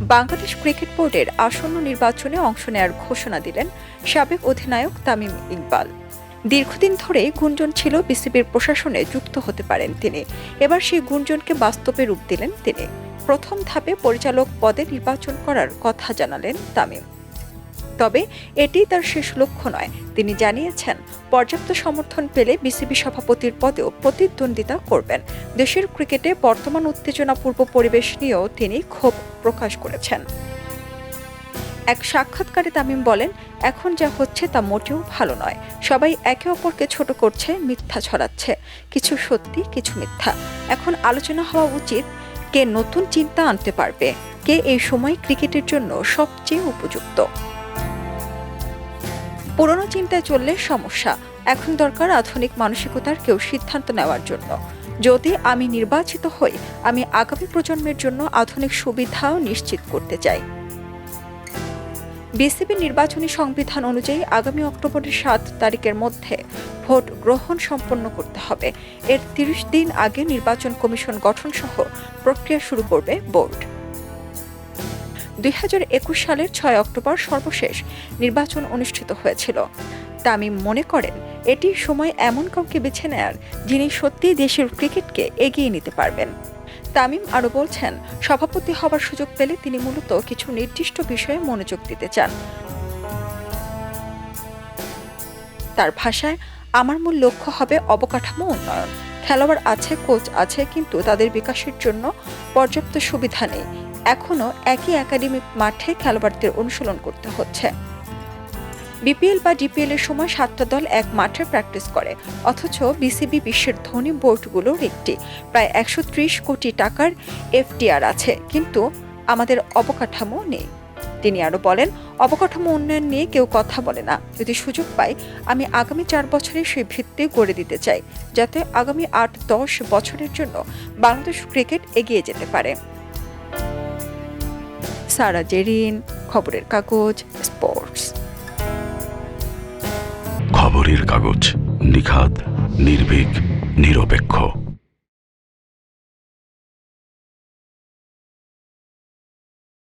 Bangladesh cricket বোর্ডের আসন্ন নির্বাচনে অংশ নেয়ার ঘোষণা দিলেন সাবেক অধিনায়ক তামিম ইকবাল। দীর্ঘদিন ধরে গুঞ্জন ছিল বিসিবির প্রশাসনে যুক্ত হতে পারেন তিনি। এবার সেই গুঞ্জনকে বাস্তবে রূপ দিলেন তিনি। প্রথম ধাপে পরিচালক পদে নির্বাচন করার কথা জানালেন তামিম। তবে এটি তার শেষ লক্ষ্য নয়। তিনি জানিয়েছেন, পর্যাপ্ত সমর্থন পেলে বিসিবি সভাপতির পদেও প্রতিদ্বন্দ্বিতা করবেন। দেশের ক্রিকেটে বর্তমান উত্তেজনাপূর্ব পরিবেশ নিয়েও তিনি ক্ষোভ প্রকাশ করেছেন। এক সাক্ষাৎকারে তামিম বলেন, এখন যা হচ্ছে তা মোটেও ভালো নয়। সবাই একে অপরকে ছোট করছে, মিথ্যা ছড়াচ্ছে। কিছু সত্যি, কিছু মিথ্যা। এখন আলোচনা হওয়া উচিত, কে নতুন চিন্তা আনতে পারবে, কে এই সময় ক্রিকেটের জন্য সবচেয়ে উপযুক্ত। পুরনো চিন্তায় চললে সমস্যা। এখন দরকার আধুনিক মানসিকতার কেউ সিদ্ধান্ত নেওয়ার জন্য। যদি আমি নির্বাচিত হই, আমি আগামী প্রজন্মের জন্য আধুনিক সুবিধাও নিশ্চিত করতে চাই। বিসিবি নির্বাচনী সংবিধান অনুযায়ী আগামী অক্টোবরের সাত তারিখের মধ্যে ভোট গ্রহণ সম্পন্ন করতে হবে। এর তিরিশ দিন আগে নির্বাচন কমিশন গঠন সহ প্রক্রিয়া শুরু করবে বোর্ড। দুই হাজার একুশ সালের ছয় অক্টোবর সর্বশেষ নির্বাচন অনুষ্ঠিত হয়েছিল। তামিম মনে করেন, এটি সময় এমন কাউকে বেছে নেয়ার যিনি সত্যিই দেশের ক্রিকেটকে এগিয়ে নিতে পারবেন। তামিম আরও বলছেন, সভাপতি হবার সুযোগ পেলে তিনি মূলত কিছু নির্দিষ্ট বিষয়ে মনোযোগ দিতে চান। তার ভাষায়, আমার মূল লক্ষ্য হবে অবকাঠামো উন্নয়ন। খেলোয়াড় আছে, কোচ আছে, কিন্তু তাদের বিকাশের জন্য পর্যাপ্ত সুবিধা নেই। এখনও একই একাডেমিক মাঠে খেলোয়াড়দের অনুশীলন করতে হচ্ছে। বিপিএল বা ডিপিএল এর সময় সাতটা দল এক মাঠে প্র্যাকটিস করে, অথচ বিসিবি বিশ্বের ধনী বোর্ডগুলোর একটি। প্রায় একশো ত্রিশ কোটি টাকার এফটিআর আছে, কিন্তু আমাদের অবকাঠামো নেই। তিনি আরও বলেন, অবকাঠামো উন্নয়ন নিয়ে কেউ কথা বলে না। যদি সুযোগ পাই, আমি আগামী চার বছরে সেই ভিত্তি গড়ে দিতে চাই, যাতে আগামী আট দশ বছরের জন্য বাংলাদেশ ক্রিকেট এগিয়ে যেতে পারে। সারা জেরিন খবরের কাগজ স্পোর্টস। খবরের কাগজ নিখাদ নির্ভীক নিরপেক্ষ।